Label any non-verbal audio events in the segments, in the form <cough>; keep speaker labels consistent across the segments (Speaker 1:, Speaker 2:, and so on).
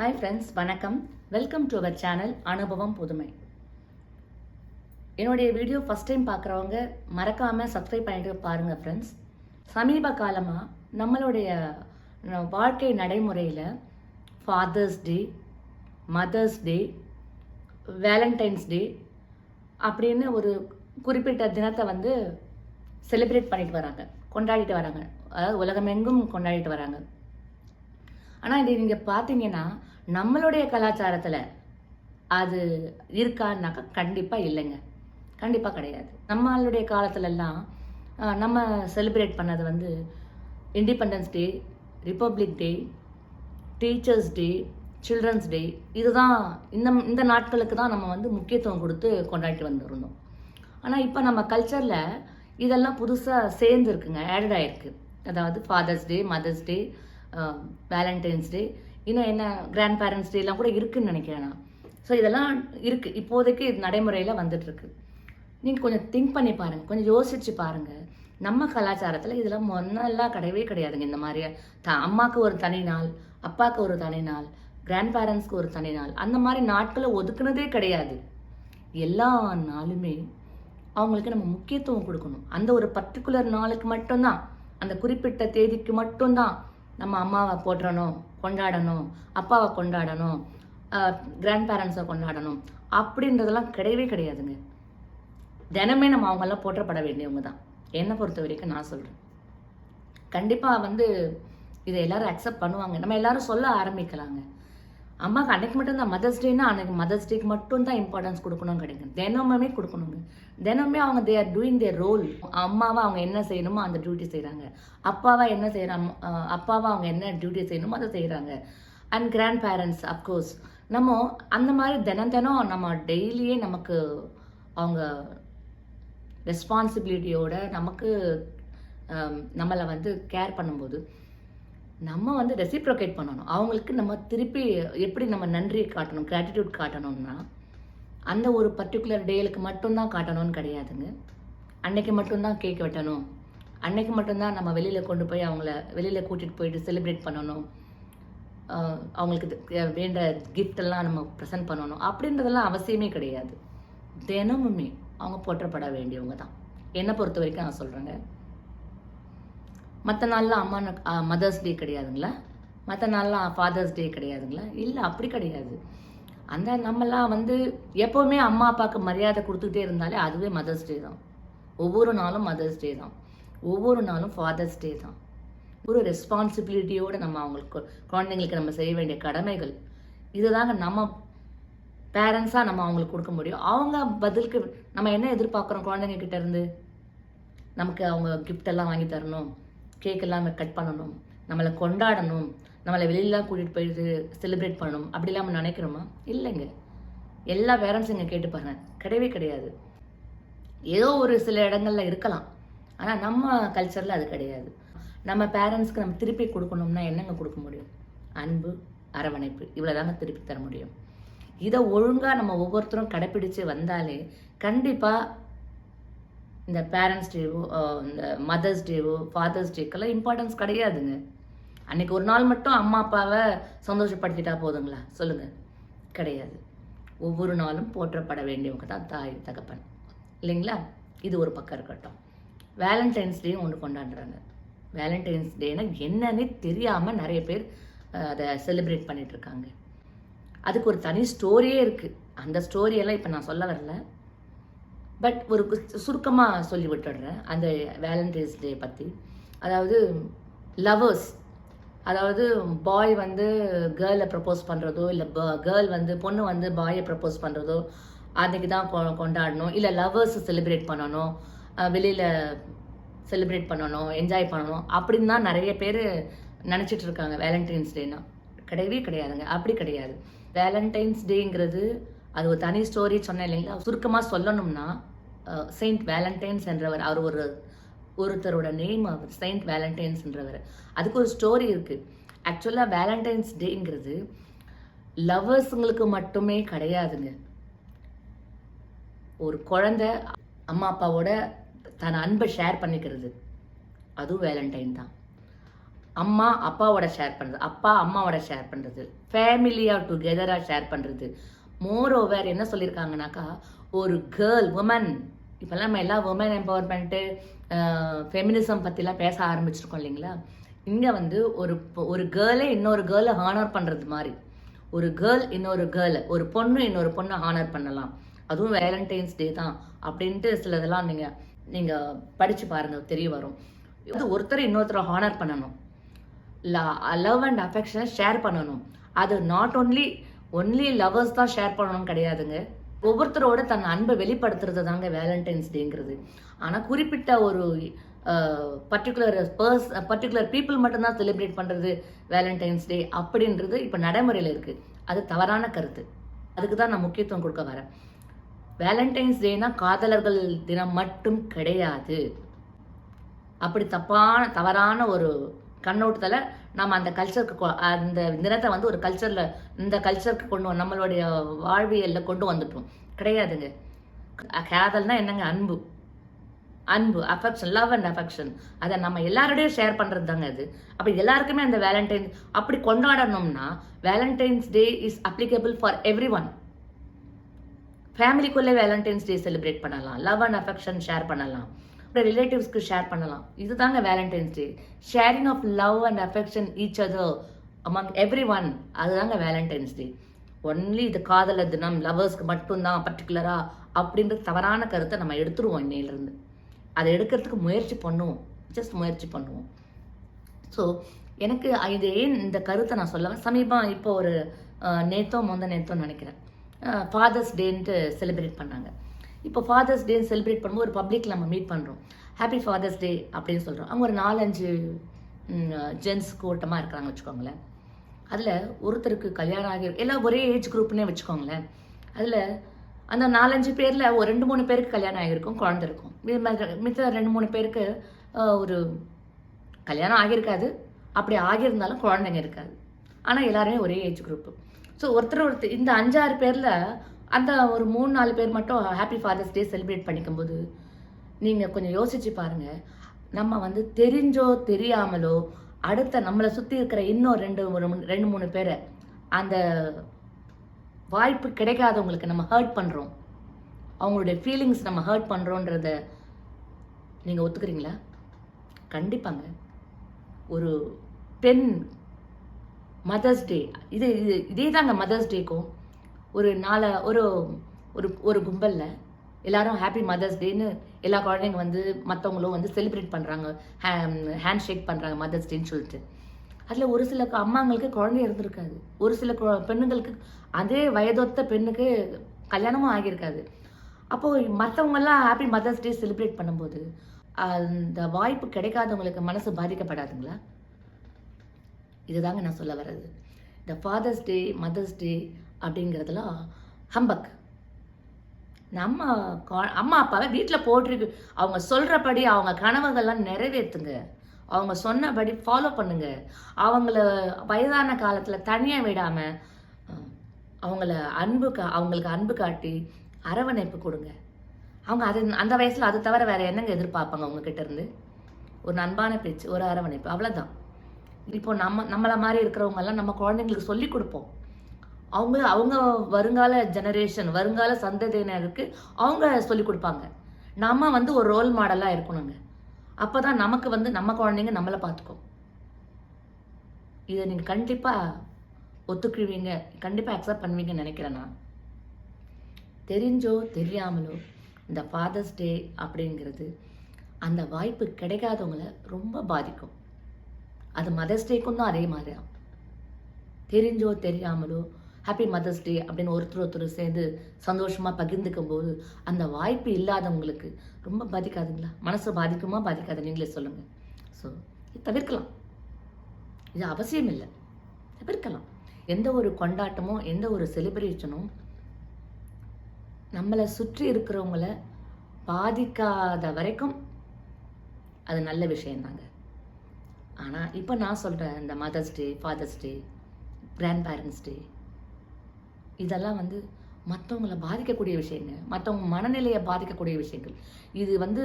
Speaker 1: Hi friends வணக்கம். Welcome to our channel அனுபவம் புதுமை என்னுடைய வீடியோ ஃபஸ்ட் டைம் பார்க்குறவங்க மறக்காமல் சப்ஸ்கிரைப் பண்ணிட்டு பாருங்கள் ஃப்ரெண்ட்ஸ் சமீப காலமாக நம்மளுடைய வாழ்க்கை நடைமுறையில் father's day mother's day valentine's day அப்படின்னு ஒரு குறிப்பிட்ட தினத்தை வந்து செலிப்ரேட் பண்ணிட்டு வராங்க. கொண்டாடிட்டு வராங்க. அதாவது உலகமெங்கும் கொண்டாடிட்டு வராங்க. ஆனால் இது நீங்கள் பார்த்தீங்கன்னா நம்மளுடைய கலாச்சாரத்தில் அது இருக்கான்னாக்கா கண்டிப்பாக இல்லைங்க. கண்டிப்பாக கிடையாது. நம்மளுடைய காலத்துலலாம் நம்ம செலிப்ரேட் பண்ணது வந்து independence day republic day teachers day children's day இதுதான் இந்த இந்த நாட்களுக்கு தான் நம்ம வந்து முக்கியத்துவம் கொடுத்து கொண்டாடிட்டு வந்துருந்தோம். ஆனால் இப்போ நம்ம கல்ச்சரில் இதெல்லாம் புதுசாக சேர்ந்துருக்குங்க ஆடட் ஆயிருக்கு. அதாவது father's day mother's day valentine's day இன்னும் என்ன கிராண்ட் பேரண்ட்ஸ் டேலாம் எல்லாம் கூட இருக்குன்னு நினைக்கிறேன் நான். ஸோ இதெல்லாம் இருக்குது இப்போதைக்கு இது நடைமுறையில் வந்துட்டுருக்கு. நீங்கள் கொஞ்சம் திங்க் பண்ணி பாருங்கள் கொஞ்சம் யோசிச்சு பாருங்கள் நம்ம கலாச்சாரத்தில் இதெல்லாம் முன்னெல்லாம் கிடையவே கிடையாதுங்க. இந்த மாதிரி த அம்மாவுக்கு ஒரு தனி நாள் அப்பாவுக்கு ஒரு தனி நாள் கிராண்ட் பேரண்ட்ஸ்க்கு ஒரு தனி நாள் அந்த மாதிரி நாட்களை ஒதுக்குனதே கிடையாது. எல்லா நாளுமே அவங்களுக்கு நம்ம முக்கியத்துவம் கொடுக்கணும். அந்த ஒரு பர்டிகுலர் நாளுக்கு மட்டும்தான் அந்த குறிப்பிட்ட தேதிக்கு மட்டும்தான் நம்ம அம்மாவை போட்டுறணும் கொண்டாடணும் அப்பாவை கொண்டாடணும் கிராண்ட் பேரண்ட்ஸை கொண்டாடணும் அப்படின்றதெல்லாம் கிடையவே கிடையாதுங்க. தினமே நம்ம அவங்கெல்லாம் போற்றப்பட வேண்டியவங்க தான் என்னை பொறுத்த வரைக்கும் நான் சொல்கிறேன் கண்டிப்பாக வந்து இதை எல்லாரும் அக்செப்ட் பண்ணுவாங்க. நம்ம எல்லாரும் சொல்ல ஆரம்பிக்கலாங்க. அம்மாவுக்கு அன்றைக்கு மட்டும்தான் மதர்ஸ் டேனா அன்னைக்கு மதர்ஸ் டேக்கு மட்டும் தான் இம்பார்ட்டன்ஸ் கொடுக்கணும் கிடைக்கும். தினமுமே கொடுக்கணுங்க. தினமே அவங்க they are doing their role அம்மாவை அவங்க என்ன செய்யணுமோ அந்த டியூட்டி செய்கிறாங்க அப்பாவா என்ன செய்கிறாங்க அப்பாவா அவங்க என்ன டியூட்டி செய்யணுமோ அதை செய்கிறாங்க அண்ட் கிராண்ட் பேரண்ட்ஸ் அப்கோர்ஸ் நம்ம அந்த மாதிரி தினம் தினம் நம்ம டெய்லியே நமக்கு அவங்க ரெஸ்பான்சிபிலிட்டியோட நமக்கு நம்மளை வந்து கேர் பண்ணும்போது நம்ம வந்து ரெசிப்ரோகேட் பண்ணணும். அவங்களுக்கு நம்ம திருப்பி எப்படி நம்ம நன்றி காட்டணும் கிராட்டிடியூட் காட்டணும்னா அந்த ஒரு பர்டிகுலர் டேலுக்கு மட்டும்தான் காட்டணும்னு கிடையாதுங்க. அன்னைக்கு மட்டும்தான் கேக் வெட்டணும். அன்னைக்கு மட்டும்தான் நம்ம வெளியில் கொண்டு போய் அவங்கள வெளியில் கூட்டிகிட்டு போயிட்டு செலிப்ரேட் பண்ணணும். அவங்களுக்கு இது- வேண்ட கிஃப்டெல்லாம் நம்ம ப்ரெசென்ட் பண்ணணும். அப்படின்றதெல்லாம் அவசியமே கிடையாது. தினமுமே அவங்க போற்றப்பட வேண்டியவங்க தான். என்னை பொறுத்த வரைக்கும் நான் சொல்கிறேங்க மற்ற நாள்லாம் அம்மா மதர்ஸ் டே கிடையாதுங்களா? மற்ற நாள்லாம் ஃபாதர்ஸ் டே கிடையாதுங்களா? இல்லை அப்படி கிடையாது. அந்த நம்மலாம் வந்து எப்போவுமே அம்மா அப்பாவுக்கு மரியாதை கொடுத்துக்கிட்டே இருந்தாலே அதுவே மதர்ஸ் டே தான். ஒவ்வொரு நாளும் மதர்ஸ் டே தான். ஒவ்வொரு நாளும் ஃபாதர்ஸ் டே தான். ஒரு ரெஸ்பான்சிபிலிட்டியோடு நம்ம அவங்களுக்கு குழந்தைங்களுக்கு நம்ம செய்ய வேண்டிய கடமைகள் இதுதாங்க நம்ம பேரண்ட்ஸாக நம்ம அவங்களுக்கு கொடுக்க முடியும். அவங்க பதிலுக்கு நம்ம என்ன எதிர்பார்க்குறோம் குழந்தைங்க கிட்டேருந்து நமக்கு அவங்க கிஃப்டெல்லாம் வாங்கி தரணும். கேக் இல்லாமல் கட் பண்ணணும். நம்மளை கொண்டாடணும். நம்மளை வெளியிலாம் கூட்டிகிட்டு போயிட்டு செலிப்ரேட் பண்ணணும். அப்படி இல்லாமல் நினைக்கிறோமா? இல்லைங்க. எல்லா பேரண்ட்ஸும் இங்கே கேட்டு பாருங்க. கிடையவே கிடையாது. ஏதோ ஒரு சில இடங்களில் இருக்கலாம். ஆனால் நம்ம கல்ச்சரில் அது கிடையாது. நம்ம பேரண்ட்ஸ்க்கு நம்ம திருப்பி கொடுக்கணும்னா என்னங்க கொடுக்க முடியும்? அன்பு அரவணைப்பு. இவ்வளோதாங்க திருப்பி தர முடியும். இதை ஒழுங்காக நம்ம ஒவ்வொருத்தரும் கடைப்பிடிச்சு வந்தாலே கண்டிப்பாக இந்த பேரண்ட்ஸ் டேவோ இந்த மதர்ஸ் டேவோ ஃபாதர்ஸ் டேக்கெல்லாம் இம்பார்ட்டன்ஸ் கிடையாதுங்க. அன்றைக்கி ஒரு நாள் மட்டும் அம்மா அப்பாவை சந்தோஷப்படுத்திட்டா போதுங்களா? சொல்லுங்கள் கிடையாது. ஒவ்வொரு நாளும் போற்றப்பட வேண்டியவங்க தான் தாய் தகப்பன். இல்லைங்களா? இது ஒரு பக்கம் இருக்கட்டும். வேலண்டைன்ஸ் டேயும் ஒன்று கொண்டாடுறாங்க. வேலண்டைன்ஸ் டேனா என்னன்னே தெரியாமல் நிறைய பேர் அதை செலிப்ரேட் பண்ணிகிட்ருக்காங்க அதுக்கு ஒரு தனி ஸ்டோரியே இருக்குது அந்த ஸ்டோரியெல்லாம் இப்போ நான் சொல்ல வரல. பட் ஒரு சுருக்கமாக சொல்லி விட்டுடுறேன். அந்த வேலண்டைன்ஸ் டே பற்றி அதாவது லவர்ஸ் அதாவது பாய் வந்து கேர்ளை ப்ரப்போஸ் பண்ணுறதோ இல்லை கேர்ள் வந்து பொண்ணு வந்து பாயை ப்ரப்போஸ் பண்ணுறதோ அன்றைக்கி தான் கொ கொண்டாடணும். இல்லை லவ்வர்ஸ் செலிப்ரேட் பண்ணணும். வெளியில் செலிப்ரேட் பண்ணணும் என்ஜாய் பண்ணணும். அப்படின்னு தான் நிறைய பேர் நினச்சிட்டு இருக்காங்க. வேலண்டைன்ஸ் டேனா கிடையவே கிடையாதுங்க. அப்படி கிடையாது. வேலண்டைன்ஸ் டேங்கிறது அது ஒரு தனி ஸ்டோரி சொன்னேன் இல்லைங்களா? சுருக்கமாக சொல்லணும்னா செயின்ட் வேலண்டைன்ஸ் என்றவர். அவர் ஒரு ஒருத்தரோட நேம் அவர் செயின்ட் வேலண்டைன்ஸ்ன்றவர் அதுக்கு ஒரு ஸ்டோரி இருக்குது ஆக்சுவலாக வேலண்டைன்ஸ் டேங்கிறது லவ்வர்ஸுங்களுக்கு மட்டுமே கிடையாதுங்க. ஒரு குழந்தை அம்மா அப்பாவோட தன் அன்பை ஷேர் பண்ணிக்கிறது. அதுவும் வேலண்டைன் தான். அம்மா அப்பாவோட ஷேர் பண்ணுறது அப்பா அம்மாவோட ஷேர் பண்ணுறது ஃபேமிலியாக டுகெதராக ஷேர் பண்ணுறது மோர் ஓவர் என்ன சொல்லியிருக்காங்கனாக்கா ஒரு கேர்ள் உமன் இப்போல்லாம் நம்ம எல்லா உமன் எம்பவர்மெண்ட்டு ஃபெமினிசம் பற்றிலாம் பேச ஆரம்பிச்சிருக்கோம் இல்லைங்களா? இங்கே வந்து ஒரு ஒரு கேர்ளே இன்னொரு கேர்ளை ஹானர் பண்ணுறது மாதிரி. ஒரு கேர்ள் இன்னொரு கேர்ளை ஒரு பொண்ணு இன்னொரு பொண்ணை ஹானர் பண்ணலாம். அதுவும் வேலண்டைன்ஸ் டே தான் அப்படின்ட்டு சிலதெல்லாம் நீங்கள் நீங்கள் படித்து பாருங்கள் தெரிய வரும். இது ஒருத்தர் இன்னொருத்தரை ஹானர் பண்ணணும். லவ் அண்ட் அஃபெக்ஷனை ஷேர் பண்ணணும். அது நாட் ஒன்லி ஒன்லி லவர்ஸ் தான் ஷேர் பண்ணணும் கிடையாதுங்க. ஒவ்வொருத்தரோட தன் அன்பை வெளிப்படுத்துறது தாங்க வேலண்டைன்ஸ் டேங்கிறது ஆனால் குறிப்பிட்ட ஒரு பர்டிகுலர் பர்ஸ் பர்டிகுலர் பீப்புள் மட்டும்தான் செலிப்ரேட் பண்ணுறது வேலண்டைன்ஸ் டே அப்படின்றது இப்போ நடைமுறையில் இருக்குது அது தவறான கருத்து. அதுக்கு தான் நான் முக்கியத்துவம் கொடுக்க வரேன். வேலண்டைன்ஸ் டேனா காதலர்கள் தினம் மட்டும் கிடையாது. அப்படி தப்பான தவறான ஒரு கண்ணோட்டத்தில் நம்ம அந்த கல்ச்சருக்கு அந்த தினத்தை வந்து ஒரு கல்ச்சரில் இந்த கல்ச்சருக்கு கொண்டு வந்து நம்மளுடைய வாழ்வியலில் கொண்டு வந்துட்டோம். கிடையாதுங்க. காதல்னா என்னங்க? அன்பு. அன்பு அஃபெக்ஷன் லவ் அண்ட் அஃபெக்ஷன் அதை நம்ம எல்லாரோடையும் ஷேர் பண்ணுறது தாங்க அது. அப்போ எல்லாருக்குமே அந்த வேலண்டைன்ஸ் அப்படி கொண்டாடணும்னா valentine's day is applicable for everyone ஃபேமிலிக்குள்ளே Valentine's day celebrate பண்ணலாம். லவ் அண்ட் அஃபெக்ஷன் ஷேர் பண்ணலாம். அப்புறம் ரிலேட்டிவ்ஸ்க்கு ஷேர் பண்ணலாம். இதுதாங்க valentine's day sharing of love and affection each other among everyone அதுதாங்க வேலண்டைன்ஸ் டே ஒன்லி இது காதலர் தினம் லவர்ஸ்க்கு மட்டும்தான் பர்டிகுலராக அப்படின்ற தவறான கருத்தை நம்ம எடுத்துருவோம் இன்னையிலேருந்து. அதை எடுக்கிறதுக்கு முயற்சி பண்ணுவோம். ஜஸ்ட் முயற்சி பண்ணுவோம். ஸோ எனக்கு இது ஏன் இந்த கருத்தை நான் சொல்லுவேன் சமீபம் இப்போ ஒரு நேத்தோ முந்த நேத்தோன்னு நினைக்கிறேன். ஃபாதர்ஸ் டேன்ட்டு செலிப்ரேட் பண்ணாங்க. இப்போ ஃபாதர்ஸ் டே செலிப்ரேட் பண்ணும்போது ஒரு பப்ளிக்கில் நம்ம மீட் பண்ணுறோம் ஹாப்பி ஃபாதர்ஸ் டே அப்படின்னு சொல்கிறோம் அவங்க ஒரு நாலஞ்சு ஜென்ஸ் கூட்டமாக இருக்கிறாங்க வச்சுக்கோங்களேன். அதில் ஒருத்தருக்கு கல்யாணம் ஆகி எல்லாம் ஒரே ஏஜ் குரூப்னே வச்சுக்கோங்களேன். அதில் அந்த நாலஞ்சு பேரில் ஒரு ரெண்டு மூணு பேருக்கு கல்யாணம் ஆகியிருக்கும் குழந்த இருக்கும். மித்த ரெண்டு மூணு பேருக்கு ஒரு கல்யாணம் ஆகியிருக்காது. அப்படி ஆகியிருந்தாலும் குழந்தைங்க இருக்காது. ஆனால் எல்லாருமே ஒரே ஏஜ் குரூப்பு ஸோ ஒருத்தர் ஒருத்தர் இந்த அஞ்சாறு பேரில் அந்த ஒரு மூணு நாலு பேர் மட்டும் ஹாப்பி ஃபாதர்ஸ் டே செலிப்ரேட் பண்ணிக்கும்போது நீங்கள் கொஞ்சம் யோசிச்சு பாருங்கள் நம்ம வந்து தெரிஞ்சோ தெரியாமலோ அடுத்த நம்மளை சுற்றி இருக்கிற இன்னும் ரெண்டு ஒரு ரெண்டு மூணு பேரை அந்த வாய்ப்பு கிடைக்காதவங்களுக்கு நம்ம ஹர்ட் பண்ணுறோம் அவங்களுடைய ஃபீலிங்ஸ் நம்ம ஹர்ட் பண்ணுறோன்றத நீங்கள் ஒத்துக்கிறீங்களா? கண்டிப்பாங்க. ஒரு பெண் மதர்ஸ் டே இது இது இதே தாங்க மதர்ஸ் டேக்கும் ஒரு நாளை ஒரு ஒரு ஒரு கும்பலில் எல்லாரும் ஹாப்பி மதர்ஸ் டேன்னு எல்லா குழந்தைங்க வந்து மற்றவங்களும் வந்து செலிப்ரேட் பண்ணுறாங்க ஹேண்ட் ஷேக் பண்ணுறாங்க மதர்ஸ் டேன்னு சொல்லிட்டு. அதில் ஒரு சில அம்மாங்களுக்கு குழந்தை இருந்திருக்காது. ஒரு சில பெண்ணுங்களுக்கு அதே வயதொத்த பெண்ணுக்கு கல்யாணமும் ஆகியிருக்காது. அப்போது மற்றவங்கெல்லாம் ஹாப்பி மதர்ஸ் டே செலிப்ரேட் பண்ணும்போது அந்த வாய்ப்பு கிடைக்காதவங்களுக்கு மனசு பாதிக்கப்படாதுங்களா? இதுதாங்க நான் சொல்ல வர்றது. இந்த ஃபாதர்ஸ் டே மதர்ஸ் டே அப்படிங்கிறதுலாம் ஹம்பக் நம்ம அம்மா அப்பாவை வீட்டில் போட்டிருக்கு. அவங்க சொல்கிறபடி அவங்க கனவுகள்லாம் நிறைவேற்றுங்க அவங்க சொன்னபடி ஃபாலோ பண்ணுங்க. அவங்கள வயதான காலத்தில் தனியாக விடாமல் அவங்கள அன்பு கா அவங்களுக்கு அன்பு காட்டி அரவணைப்பு கொடுங்க. அவங்க அது அந்த வயசில் அது தவிர வேறு என்னங்க எதிர்பார்ப்பாங்க அவங்கக்கிட்ட இருந்து? ஒரு அன்பான பேச்சு ஒரு அரவணைப்பு அவ்வளோதான் இப்போ நம்ம நம்மளை மாதிரி இருக்கிறவங்கெல்லாம் நம்ம குழந்தைங்களுக்கு சொல்லி கொடுப்போம். அவங்க அவங்க வருங்கால ஜெனரேஷன் வருங்கால சந்ததியினருக்கு அவங்க சொல்லிக் கொடுப்பாங்க. நம்ம வந்து ஒரு ரோல் மாடலாக இருக்கணுங்க. அப்போ தான் நமக்கு வந்து நம்ம குழந்தைங்க நம்மளை பார்த்துக்கும். இதை நீங்கள் கண்டிப்பாக ஒத்துக்குவீங்க. கண்டிப்பாக அக்செப்ட் பண்ணுவீங்கன்னு நினைக்கிறேன் நான். தெரிஞ்சோ தெரியாமலோ இந்த ஃபாதர்ஸ் டே அப்படிங்கிறது அந்த வாய்ப்பு கிடைக்காதவங்கள ரொம்ப பாதிக்கும். அது மதர்ஸ் டேக்கும் தான் அதே மாதிரி தான் தெரிஞ்சோ தெரியாமலோ ஹாப்பி மதர்ஸ் டே அப்படின்னு ஒருத்தர் ஒருத்தர் சேர்ந்து சந்தோஷமாக பகிர்ந்துக்கும் போது அந்த வாய்ப்பு இல்லாதவங்களுக்கு ரொம்ப பாதிக்காதுங்களா? மனசை பாதிக்குமா? பாதிக்காது. நீங்களே சொல்லுங்கள் ஸோ தவிர்க்கலாம். இது அவசியம் இல்லை. தவிர்க்கலாம். எந்த ஒரு கொண்டாட்டமும் எந்த ஒரு செலிப்ரேஷனும் நம்மளை சுற்றி இருக்கிறவங்கள பாதிக்காத வரைக்கும் அது நல்ல விஷயந்தாங்க. ஆனால் இப்போ நான் சொல்கிறேன் இந்த mother's day father's day grandparents day இதெல்லாம் வந்து மற்றவங்கள பாதிக்கக்கூடிய விஷயங்கள் மற்றவங்க மனநிலையை பாதிக்கக்கூடிய விஷயங்கள். இது வந்து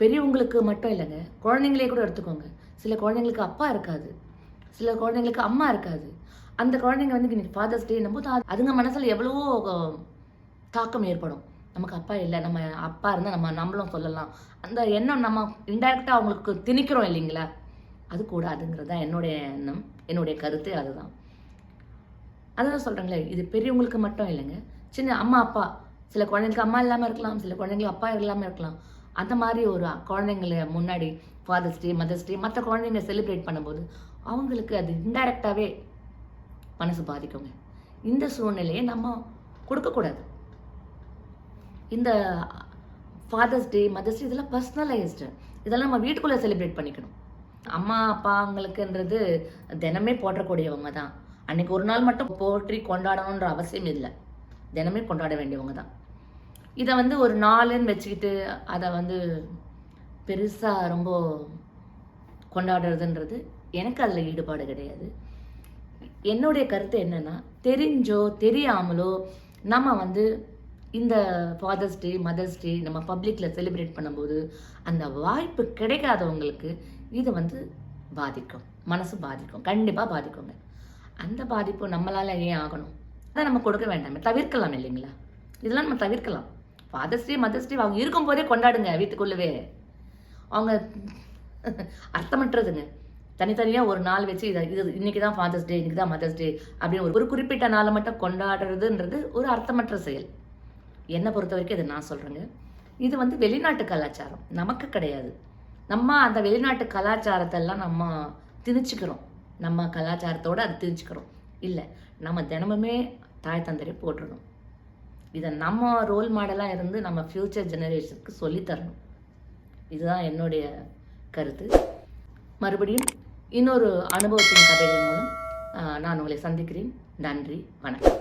Speaker 1: பெரியவங்களுக்கு மட்டும் இல்லைங்க. குழந்தைங்களே கூட எடுத்துக்கோங்க. சில குழந்தைங்களுக்கு அப்பா இருக்காது. சில குழந்தைங்களுக்கு அம்மா இருக்காது. அந்த குழந்தைங்க வந்து இன்னைக்கு ஃபாதர்ஸ் டேன்னும் போது அதுங்க மனசில் எவ்வளவோ தாக்கம் ஏற்படும். நமக்கு அப்பா இல்லை. நம்ம அப்பா இருந்தால் நம்ம நம்மளும் சொல்லலாம். அந்த எண்ணம் நம்ம இன்டைரக்டாக அவங்களுக்கு திணிக்கிறோம் இல்லைங்களா? அது கூடாதுங்கிறது தான் என்னுடைய எண்ணம். என்னுடைய கருத்து அதுதான். அதான் சொல்கிறேங்களே இது பெரியவங்களுக்கு மட்டும் இல்லைங்க. சின்ன அம்மா அப்பா சில குழந்தைங்களுக்கு அம்மா இல்லாமல் இருக்கலாம் சில குழந்தைங்களுக்கு அப்பா இல்லாமல் இருக்கலாம். அந்த மாதிரி ஒரு குழந்தைங்களை முன்னாடி ஃபாதர்ஸ் டே மதர்ஸ் டே மற்ற குழந்தைங்க செலிப்ரேட் பண்ணும்போது அவங்களுக்கு அது இன்டைரக்டாகவே மனசு பாதிக்குங்க. இந்த சூழ்நிலையை நம்ம கொடுக்கக்கூடாது. இந்த ஃபாதர்ஸ் டே மதர்ஸ் டே இதெல்லாம் பர்சனலைஸ்டு இதெல்லாம் நம்ம வீட்டுக்குள்ளே செலிப்ரேட் பண்ணிக்கணும். அம்மா அப்பாங்களுக்குன்றது தினமே போற்றக்கூடியவங்க தான். அன்னைக்கு ஒரு நாள் மட்டும் போற்றி கொண்டாடணுன்ற அவசியம் இல்லை. தினமே கொண்டாட வேண்டியவங்க தான். இதை வந்து ஒரு நாளுன்னு வச்சுக்கிட்டு அதை வந்து பெருசாக ரொம்ப கொண்டாடுறதுன்றது எனக்கு அதில் ஈடுபாடு கிடையாது. என்னுடைய கருத்து என்னென்னா தெரிஞ்சோ தெரியாமலோ நம்ம வந்து இந்த ஃபாதர்ஸ் டே மதர்ஸ் டே நம்ம பப்ளிக்கில் செலிப்ரேட் பண்ணும்போது அந்த வாய்ப்பு கிடைக்காதவங்களுக்கு இது வந்து பாதிக்கும். மனசு பாதிக்கும். கண்டிப்பாக பாதிக்குங்க. அந்த பாதிப்பு நம்மளால் ஏன் ஆகணும்? அதை நம்ம கொடுக்க வேண்டாமே தவிர்க்கலாம் இல்லைங்களா? இதெல்லாம் நம்ம தவிர்க்கலாம். ஃபாதர்ஸ்டே மதர்ஸ்டே அவங்க இருக்கும் போதே கொண்டாடுங்க வீட்டுக்குள்ளவே. அவங்க <laughs> அர்த்தமற்றதுங்க. தனித்தனியாக ஒரு நாள் வச்சு இதை இது இன்னைக்கு தான் ஃபாதர்ஸ் டே இன்னைக்கு தான் மதர்ஸ் டே அப்படின்னு ஒரு- ஒரு குறிப்பிட்ட நாளை மட்டும் கொண்டாடுறதுன்றது ஒரு அர்த்தமற்ற செயல். என்னை பொறுத்த வரைக்கும் இதை நான் சொல்கிறேங்க இது வந்து வெளிநாட்டு கலாச்சாரம். நமக்கு கிடையாது. நம்ம அந்த வெளிநாட்டு கலாச்சாரத்தெல்லாம் நம்ம திணிச்சுக்கிறோம். நம்ம கலாச்சாரத்தோடு அது தெரிஞ்சுக்கிறோம். இல்லை நம்ம தினமுமே தாய் தந்தரை போட்டுடணும் இதை நம்ம ரோல் மாடலாக இருந்து நம்ம ஃப்யூச்சர் ஜெனரேஷனுக்கு சொல்லித்தரணும் இதுதான் என்னுடைய கருத்து. மறுபடியும் இன்னொரு அனுபவத்தின் கதைகள் மூலம் நான் உங்களை சந்திக்கிறேன். நன்றி வணக்கம்.